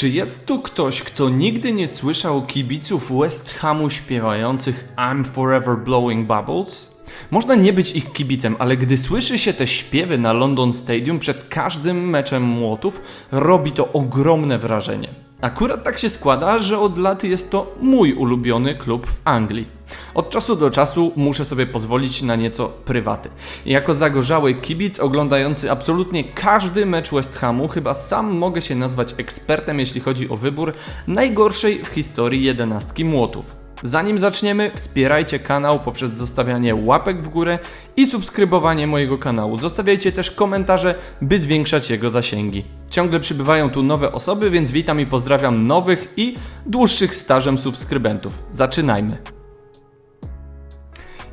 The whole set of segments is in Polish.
Czy jest tu ktoś, kto nigdy nie słyszał kibiców West Hamu śpiewających I'm Forever Blowing Bubbles? Można nie być ich kibicem, ale gdy słyszy się te śpiewy na London Stadium przed każdym meczem młotów, robi to ogromne wrażenie. Akurat tak się składa, że od lat jest to mój ulubiony klub w Anglii. Od czasu do czasu muszę sobie pozwolić na nieco prywaty. Jako zagorzały kibic oglądający absolutnie każdy mecz West Hamu, chyba sam mogę się nazwać ekspertem, jeśli chodzi o wybór najgorszej w historii jedenastki młotów. Zanim zaczniemy, wspierajcie kanał poprzez zostawianie łapek w górę i subskrybowanie mojego kanału. Zostawiajcie też komentarze, by zwiększać jego zasięgi. Ciągle przybywają tu nowe osoby, więc witam i pozdrawiam nowych i dłuższych stażem subskrybentów. Zaczynajmy.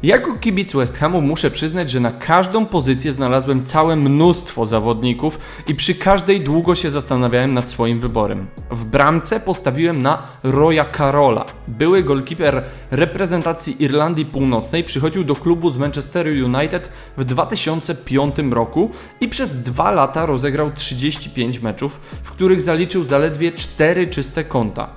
Jako kibic West Hamu muszę przyznać, że na każdą pozycję znalazłem całe mnóstwo zawodników i przy każdej długo się zastanawiałem nad swoim wyborem. W bramce postawiłem na Roya Carola. Były golkiper reprezentacji Irlandii Północnej przychodził do klubu z Manchester United w 2005 roku i przez dwa lata rozegrał 35 meczów, w których zaliczył zaledwie 4 czyste konta.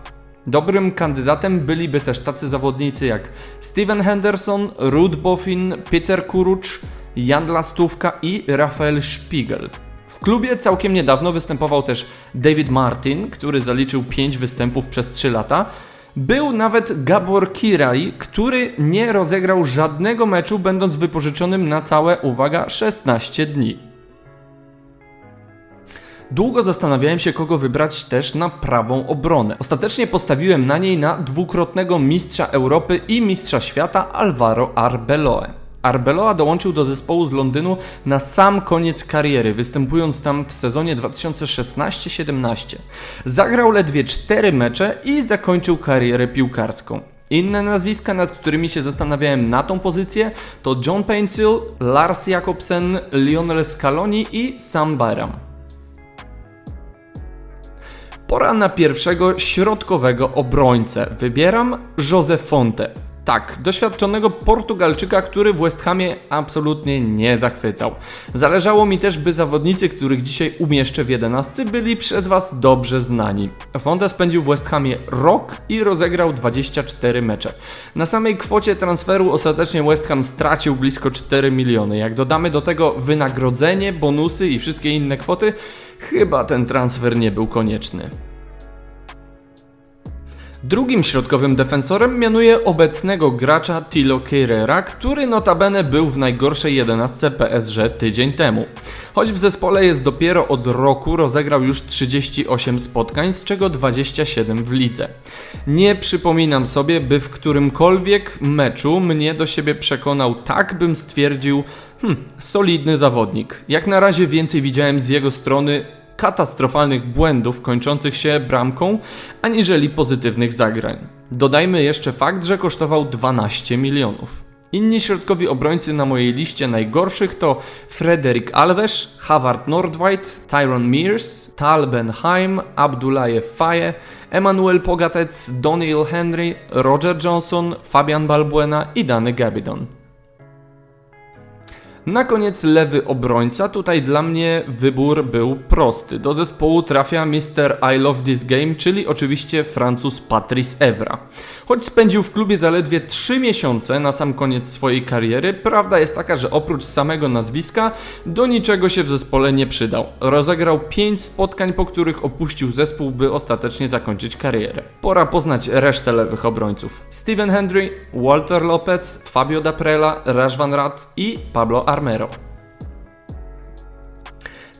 Dobrym kandydatem byliby też tacy zawodnicy jak Steven Henderson, Ruud Boffin, Peter Kurucz, Jan Lastówka i Rafael Spiegel. W klubie całkiem niedawno występował też David Martin, który zaliczył 5 występów przez 3 lata. Był nawet Gabor Kiraj, który nie rozegrał żadnego meczu, będąc wypożyczonym na całe, uwaga, 16 dni. Długo zastanawiałem się, kogo wybrać też na prawą obronę. Ostatecznie postawiłem na niej na dwukrotnego mistrza Europy i mistrza świata Alvaro Arbeloa. Arbeloa dołączył do zespołu z Londynu na sam koniec kariery, występując tam w sezonie 2016-17. Zagrał ledwie 4 mecze i zakończył karierę piłkarską. Inne nazwiska, nad którymi się zastanawiałem na tą pozycję, to John Paintsill, Lars Jakobsen, Lionel Scaloni i Sam Byram. Pora na pierwszego środkowego obrońcę. Wybieram Jose Fonte. Tak, doświadczonego Portugalczyka, który w West Hamie absolutnie nie zachwycał. Zależało mi też, by zawodnicy, których dzisiaj umieszczę w 11, byli przez Was dobrze znani. Fonte spędził w West Hamie rok i rozegrał 24 mecze. Na samej kwocie transferu ostatecznie West Ham stracił blisko 4 miliony. Jak dodamy do tego wynagrodzenie, bonusy i wszystkie inne kwoty, chyba ten transfer nie był konieczny. Drugim środkowym defensorem mianuje obecnego gracza Tilo Keirera, który notabene był w najgorszej jedenastce PSG tydzień temu. Choć w zespole jest dopiero od roku, rozegrał już 38 spotkań, z czego 27 w lidze. Nie przypominam sobie, by w którymkolwiek meczu mnie do siebie przekonał tak, bym stwierdził, hmm, solidny zawodnik. Jak na razie więcej widziałem z jego strony katastrofalnych błędów kończących się bramką, aniżeli pozytywnych zagrań. Dodajmy jeszcze fakt, że kosztował 12 milionów. Inni środkowi obrońcy na mojej liście najgorszych to Frederick Alves, Havard Nordweit, Tyron Mears, Tal Benheim, Abdullaye Faye, Emmanuel Pogatec, Doniel Henry, Roger Johnson, Fabian Balbuena i Dany Gabidon. Na koniec lewy obrońca. Tutaj dla mnie wybór był prosty. Do zespołu trafia Mr. I Love This Game, czyli oczywiście Francuz Patrice Evra. Choć spędził w klubie zaledwie 3 miesiące na sam koniec swojej kariery, prawda jest taka, że oprócz samego nazwiska do niczego się w zespole nie przydał. Rozegrał 5 spotkań, po których opuścił zespół, by ostatecznie zakończyć karierę. Pora poznać resztę lewych obrońców. Steven Hendry, Walter Lopez, Fabio Daprela, Rajvan Rat i Pablo Armero.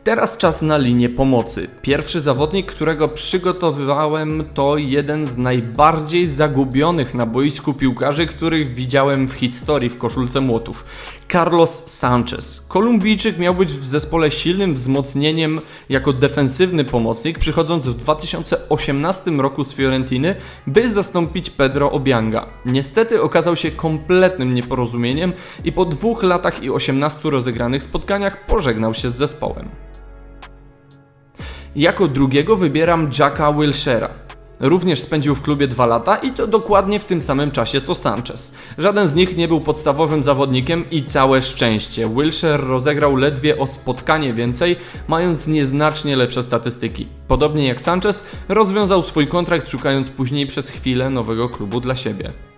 Teraz czas na linię pomocy. Pierwszy zawodnik, którego przygotowywałem, to jeden z najbardziej zagubionych na boisku piłkarzy, których widziałem w historii w koszulce młotów. Carlos Sanchez. Kolumbijczyk miał być w zespole silnym wzmocnieniem jako defensywny pomocnik, przychodząc w 2018 roku z Fiorentiny, by zastąpić Pedro Obianga. Niestety okazał się kompletnym nieporozumieniem i po dwóch latach i 18 rozegranych spotkaniach pożegnał się z zespołem. Jako drugiego wybieram Jacka Wilshera. Również spędził w klubie dwa lata i to dokładnie w tym samym czasie co Sanchez. Żaden z nich nie był podstawowym zawodnikiem i całe szczęście. Wilshire rozegrał ledwie o spotkanie więcej, mając nieznacznie lepsze statystyki. Podobnie jak Sanchez, rozwiązał swój kontrakt szukając później przez chwilę nowego klubu dla siebie.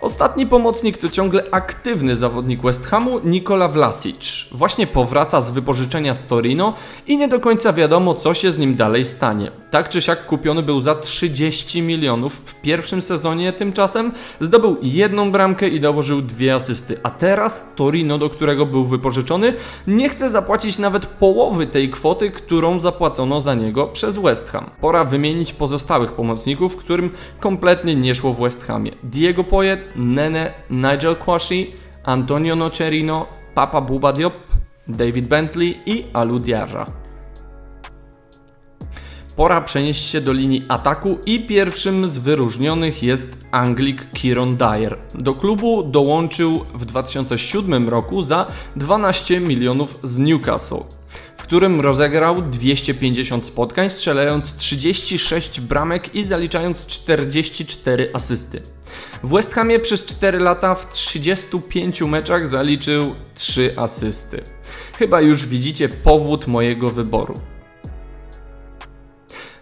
Ostatni pomocnik to ciągle aktywny zawodnik West Hamu, Nikola Vlasic. Właśnie powraca z wypożyczenia z Torino i nie do końca wiadomo, co się z nim dalej stanie. Tak czy siak kupiony był za 30 milionów w pierwszym sezonie, tymczasem zdobył jedną bramkę i dołożył dwie asysty. A teraz Torino, do którego był wypożyczony, nie chce zapłacić nawet połowy tej kwoty, którą zapłacono za niego przez West Ham. Pora wymienić pozostałych pomocników, którym kompletnie nie szło w West Hamie. Diego Poyet, Nene, Nigel Kwashi, Antonio Nocerino, Papa Buba Diop, David Bentley i Alu Diarra. Pora przenieść się do linii ataku i pierwszym z wyróżnionych jest Anglik Kieron Dyer. Do klubu dołączył w 2007 roku za 12 milionów z Newcastle, którym rozegrał 250 spotkań, strzelając 36 bramek i zaliczając 44 asysty. W West Hamie przez 4 lata w 35 meczach zaliczył 3 asysty. Chyba już widzicie powód mojego wyboru.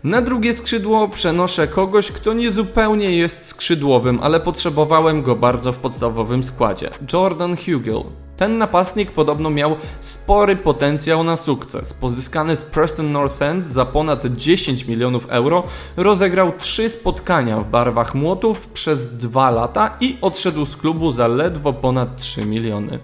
Na drugie skrzydło przenoszę kogoś, kto nie zupełnie jest skrzydłowym, ale potrzebowałem go bardzo w podstawowym składzie. Jordan Hugill. Ten napastnik podobno miał spory potencjał na sukces. Pozyskany z Preston North End za ponad 10 milionów euro, rozegrał 3 spotkania w barwach młotów przez 2 lata i odszedł z klubu za ledwo ponad 3 miliony.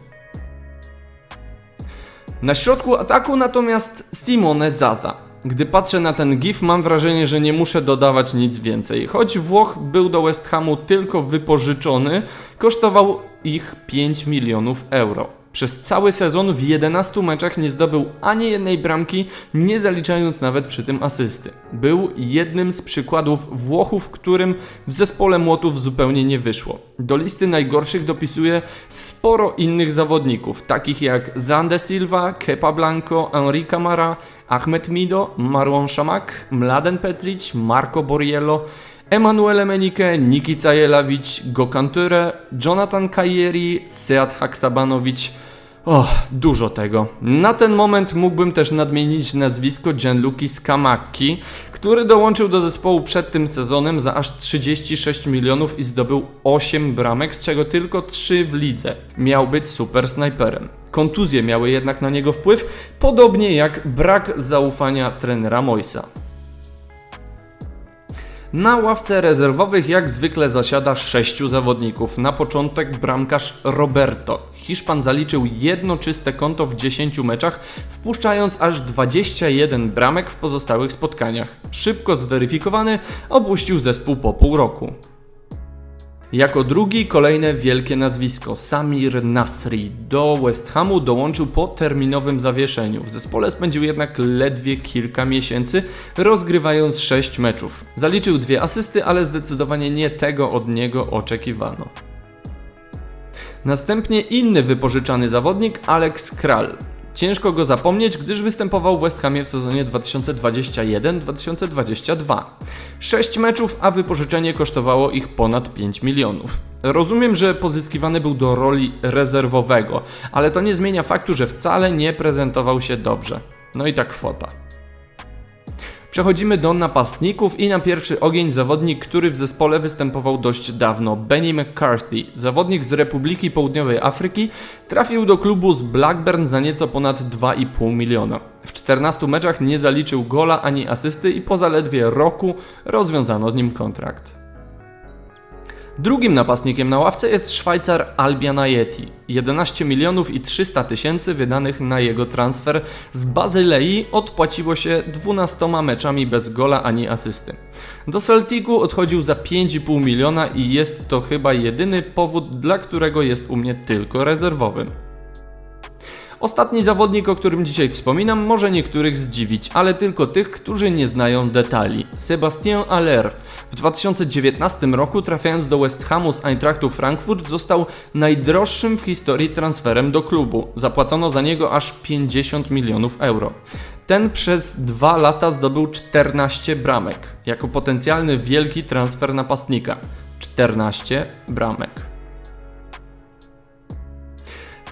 Na środku ataku natomiast Simone Zaza. Gdy patrzę na ten gif, mam wrażenie, że nie muszę dodawać nic więcej. Choć Włoch był do West Hamu tylko wypożyczony, kosztował ich 5 milionów euro. Przez cały sezon w 11 meczach nie zdobył ani jednej bramki, nie zaliczając nawet przy tym asysty. Był jednym z przykładów Włochów, którym w zespole młotów zupełnie nie wyszło. Do listy najgorszych dopisuje sporo innych zawodników, takich jak Zande Silva, Kepa Blanco, Henri Camara, Ahmed Mido, Marlon Szamak, Mladen Petric, Marco Borriello, Emanuele Menike, Nikica Jelawicz, Gokanture, Jonathan Kajeri, Seat Haksabanowicz. O, dużo tego. Na ten moment mógłbym też nadmienić nazwisko Gianluki Skamacki, który dołączył do zespołu przed tym sezonem za aż 36 milionów i zdobył 8 bramek, z czego tylko 3 w lidze. Miał być super snajperem. Kontuzje miały jednak na niego wpływ, podobnie jak brak zaufania trenera Moisa. Na ławce rezerwowych jak zwykle zasiada sześciu zawodników. Na początek bramkarz Roberto. Hiszpan zaliczył jedno czyste konto w 10 meczach, wpuszczając aż 21 bramek w pozostałych spotkaniach. Szybko zweryfikowany, opuścił zespół po pół roku. Jako drugi kolejne wielkie nazwisko Samir Nasri do West Hamu dołączył po terminowym zawieszeniu. W zespole spędził jednak ledwie kilka miesięcy, rozgrywając 6 meczów. Zaliczył dwie asysty, ale zdecydowanie nie tego od niego oczekiwano. Następnie inny wypożyczany zawodnik Alex Kral. Ciężko go zapomnieć, gdyż występował w West Hamie w sezonie 2021-2022. 6 meczów, a wypożyczenie kosztowało ich ponad 5 milionów. Rozumiem, że pozyskiwany był do roli rezerwowego, ale to nie zmienia faktu, że wcale nie prezentował się dobrze. No i ta kwota. Przechodzimy do napastników i na pierwszy ogień zawodnik, który w zespole występował dość dawno, Benny McCarthy. Zawodnik z Republiki Południowej Afryki trafił do klubu z Blackburn za nieco ponad 2,5 miliona. W 14 meczach nie zaliczył gola ani asysty i po zaledwie roku rozwiązano z nim kontrakt. Drugim napastnikiem na ławce jest Szwajcar Albian Ayeti. 11 milionów i 300 tysięcy wydanych na jego transfer z Bazylei odpłaciło się 12 meczami bez gola ani asysty. Do Celticu odchodził za 5,5 miliona i jest to chyba jedyny powód, dla którego jest u mnie tylko rezerwowym. Ostatni zawodnik, o którym dzisiaj wspominam, może niektórych zdziwić, ale tylko tych, którzy nie znają detali. Sebastien Aller. W 2019 roku trafiając do West Hamu z Eintrachtu Frankfurt został najdroższym w historii transferem do klubu. Zapłacono za niego aż 50 milionów euro. Ten przez dwa lata zdobył 14 bramek, jako potencjalny wielki transfer napastnika. 14 bramek.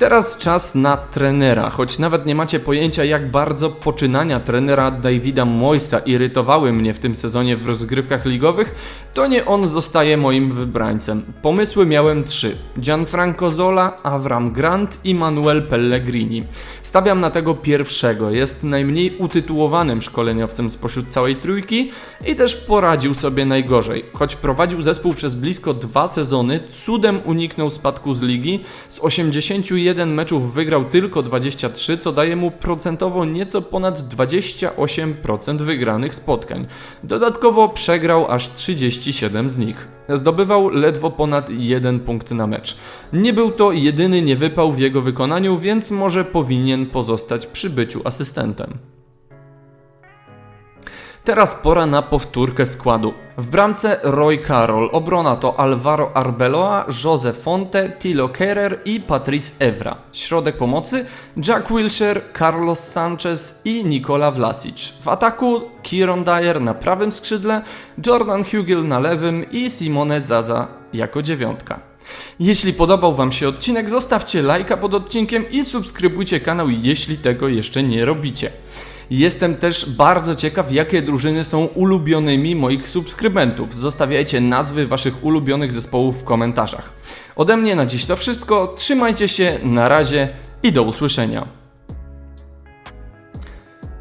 Teraz czas na trenera, choć nawet nie macie pojęcia, jak bardzo poczynania trenera Davida Moysa irytowały mnie w tym sezonie w rozgrywkach ligowych, to nie on zostaje moim wybrańcem. Pomysły miałem trzy: Gianfranco Zola, Avram Grant i Manuel Pellegrini. Stawiam na tego pierwszego, jest najmniej utytułowanym szkoleniowcem spośród całej trójki i też poradził sobie najgorzej. Choć prowadził zespół przez blisko dwa sezony, cudem uniknął spadku z ligi, z 81 meczów wygrał tylko 23, co daje mu procentowo nieco ponad 28% wygranych spotkań. Dodatkowo przegrał aż 37 z nich. Zdobywał ledwo ponad 1 punkt na mecz. Nie był to jedyny niewypał w jego wykonaniu, więc może powinien pozostać przy byciu asystentem. Teraz pora na powtórkę składu. W bramce Roy Carroll, obrona to Alvaro Arbeloa, Jose Fonte, Tilo Kerrer i Patrice Evra. Środek pomocy Jack Wilshere, Carlos Sanchez i Nikola Vlasic. W ataku Kieron Dyer na prawym skrzydle, Jordan Hugill na lewym i Simone Zaza jako dziewiątka. Jeśli podobał Wam się odcinek, zostawcie lajka pod odcinkiem i subskrybujcie kanał, jeśli tego jeszcze nie robicie. Jestem też bardzo ciekaw, jakie drużyny są ulubionymi moich subskrybentów. Zostawiajcie nazwy Waszych ulubionych zespołów w komentarzach. Ode mnie na dziś to wszystko. Trzymajcie się, na razie i do usłyszenia.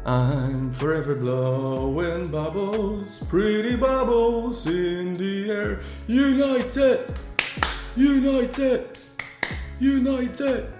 I'm forever blowing bubbles, pretty bubbles in the air. United! United! United!